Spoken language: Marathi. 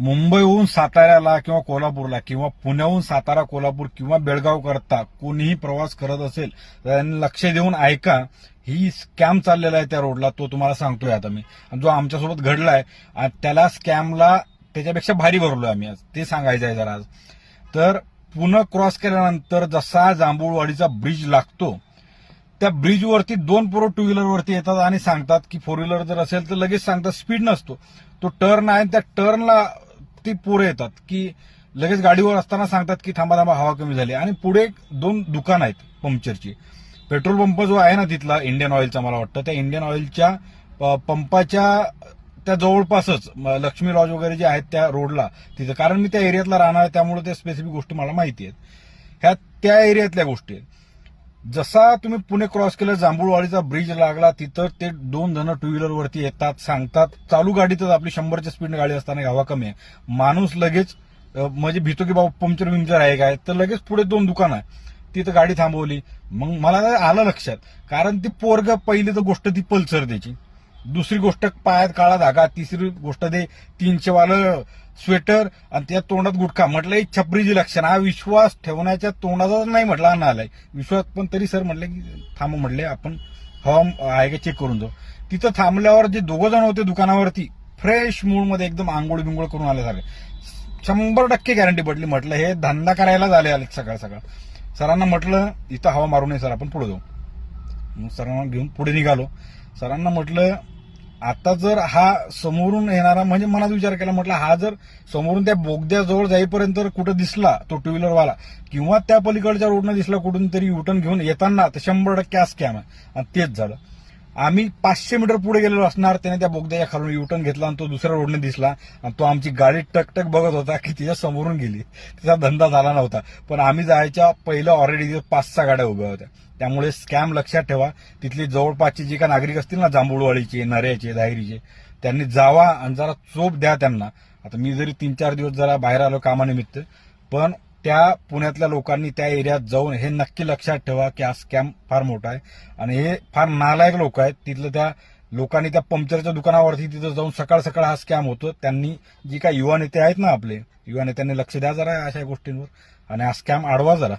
मुंबईहून साताऱ्याला किंवा कोल्हापूरला किंवा पुण्याहून सातारा कोल्हापूर किंवा बेळगाव करता कोणीही प्रवास करत असेल तर त्यांनी लक्ष देऊन ऐका ही स्कॅम चाललेला आहे त्या रोडला तो तुम्हाला सांगतोय आता मी. आणि जो आमच्यासोबत घडलाय आणि त्याला स्कॅमला त्याच्यापेक्षा भारी भरलोय आम्ही आज. ते सांगायचं आहे जरा आज. तर पुन्हा क्रॉस केल्यानंतर जसा जांभूळवाडीचा ब्रिज लागतो त्या ब्रिजवरती दोन पोरं टू व्हीलरवरती येतात आणि सांगतात की फोर व्हीलर जर असेल तर लगेच सांगतात स्पीड नसतो. तो टर्न आहे त्या टर्नला ती पोरं येतात. की लगेच गाडीवर असताना सांगतात की थांबा थांबा हवा कमी झाली. आणि पुढे दोन दुकान आहेत पंक्चरची. पेट्रोल पंप जो आहे ना तिथला इंडियन ऑइलचा मला वाटतं त्या इंडियन ऑइलच्या प- पंपाच्या त्या जवळपासच लक्ष्मी लॉज वगैरे जे आहेत त्या रोडला तिथं. कारण मी त्या एरियातला राहणार आहे त्यामुळे त्या स्पेसिफिक गोष्टी मला माहिती आहेत. ह्या त्या एरियातल्या गोष्टी आहेत. जसा तुम्ही पुणे क्रॉस केलं जांभूळवाडीचा ब्रिज लागला तिथं ते दोन जण टू व्हीलर वरती येतात सांगतात चालू गाडीतच आपली शंभरच्या स्पीड गाडी असताना हवा कमी आहे. माणूस लगेच म्हणजे भीतो की बाबा पंक्चर विंक्चर आहे काय? तर लगेच पुढे दोन दुकान आहे तिथं गाडी थांबवली. मग मला आलं लक्षात. कारण ती पोरग पहिली तर गोष्ट ती पल्सर त्याची दुसरी गोष्ट पायात काळा धागा तिसरी गोष्ट ते तीनशे वालं स्वेटर आणि त्या तोंडात गुटखा. म्हटलं एक छपरीची लक्षण हा विश्वास ठेवण्याच्या तोंडाचाच नाही म्हटला ना आलाय विश्वास पण तरी सर म्हटले की थांब म्हटले आपण हवा आहे का चेक करून जाऊ. तिथं थांबल्यावर जे दोघं जण होते दुकानावरती फ्रेश मूडमध्ये एकदम आंघोळ बिंगोळ करून आल्यासारखे शंभर टक्के गॅरंटी पडली. म्हटलं हे धंदा करायला झाले आले सकाळ सकाळ. सरांना म्हटलं इथं हवा मारू नये सर आपण पुढे जाऊ. मग सरांना घेऊन पुढे निघालो. सरांना म्हटलं आता जर हा समोरून येणारा म्हणजे मनात विचार केला म्हटलं हा जर समोरून त्या बोगद्याजवळ जाईपर्यंत कुठं दिसला तो टू व्हीलरवाला किंवा त्या पलीकडच्या रोडनं दिसला कुठून तरी युटर्न घेऊन येताना तर शंभर टक्के हा स्कॅम आहे. आणि तेच झालं. आम्ही पाचशे मीटर पुढे गेलेलो असणार त्याने त्या बोगद्याच्या खालून युटर्न घेतला आणि तो दुसऱ्या रोडने दिसला. आणि तो आमची गाडी टकटक बघत होता की तिच्या समोरून गेली. तिचा धंदा झाला नव्हता. पण आम्ही जायच्या पहिलं ऑलरेडी पाच सहा गाड्या उभ्या होत्या. त्यामुळे स्कॅम लक्षात ठेवा. तिथली जवळपासची जी का नागरिक असतील ना जांभूळवाळीचे नऱ्याचे दाहिरीचे त्यांनी जावा आणि जरा चोप द्या त्यांना. आता मी जरी तीन चार दिवस जरा बाहेर आलो कामानिमित्त पण त्या पुण्यातल्या लोकांनी त्या एरियात जाऊन हे नक्की लक्षात ठेवा की हा स्कॅम फार मोठा आहे. आणि हे फार नालायक लोक आहेत. तिथलं त्या लोकांनी त्या पंक्चरच्या दुकानावरती तिथं जाऊन सकाळ सकाळ हा स्कॅम होतो. त्यांनी जी काय युवा नेते आहेत ना आपले युवा नेत्यांनी लक्ष द्या जरा अशा गोष्टींवर. आणि हा स्कॅम आडवा जरा.